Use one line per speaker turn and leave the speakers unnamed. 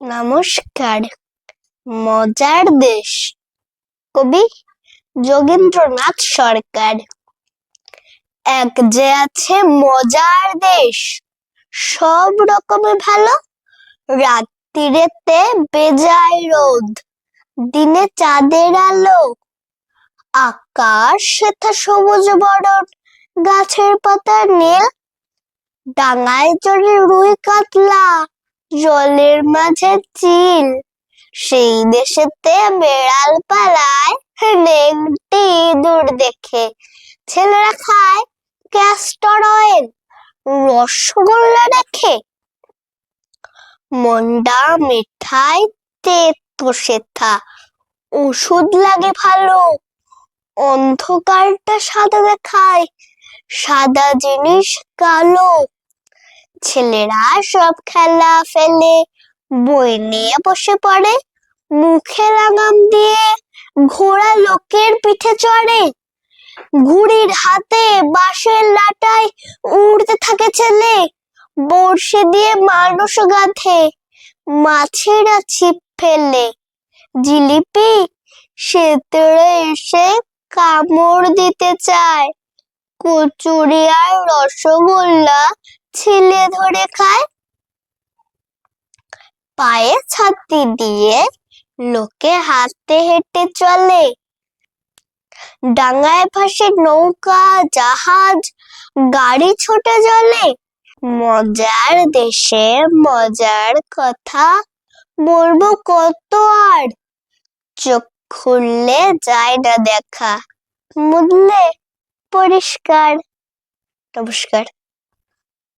নমস্কার। মজার দেশ। কবি যোগেন্দ্রনাথ সরকার। এক যে আছে মজার দেশ। সব রকমে ভালো। রাত্রিরেতে বেজায় রোদ। দিনে চাঁদের আলো। আকাশ সেথা সবুজ বরণ। গাছের পাতা নীল। ডাঙায় চড়ে রুই কাতলা। জলের মাঝে চিল। সেই দেশেতে বেড়াল পালায়, নেংটি দূর দেখে। ছেলেরা খায় ক্যাস্টর অয়েল রসগোল্লা দেখে। মন্ডা মিঠাই তেতো সেথা, ওষুধ লাগে ভালো। অন্ধকারটা সাদা দেখায়, সাদা জিনিস কালো। ছেলেরা সব খেলা ফেলে, বই নিয়ে বসে পড়ে, মুখে লাগাম দিয়ে ঘোড়া লোকের পিঠে চড়ে। ঘুড়ির হাতে বাঁশের লাটায় উড়তে থাকে ছেলে, বড়শি দিয়ে মানুষ গাঁথে, মাছেরা ছিপ ফেলে। জিলিপি সেতরে এসে কামড় দিতে চায় কচুরি আর রসগোল্লা ছিলে ধরে খায়। পায়ে ছাতি দিয়ে লোকে হাতে হেঁটে চলে। ডাঙায় ভাসে নৌকা, জাহাজ, গাড়ি ছোটে জলে। মজার দেশে মজার কথা বলব কত আর। চোখ খুললে যায় না দেখা। মুদলে পরিষ্কার। নমস্কার।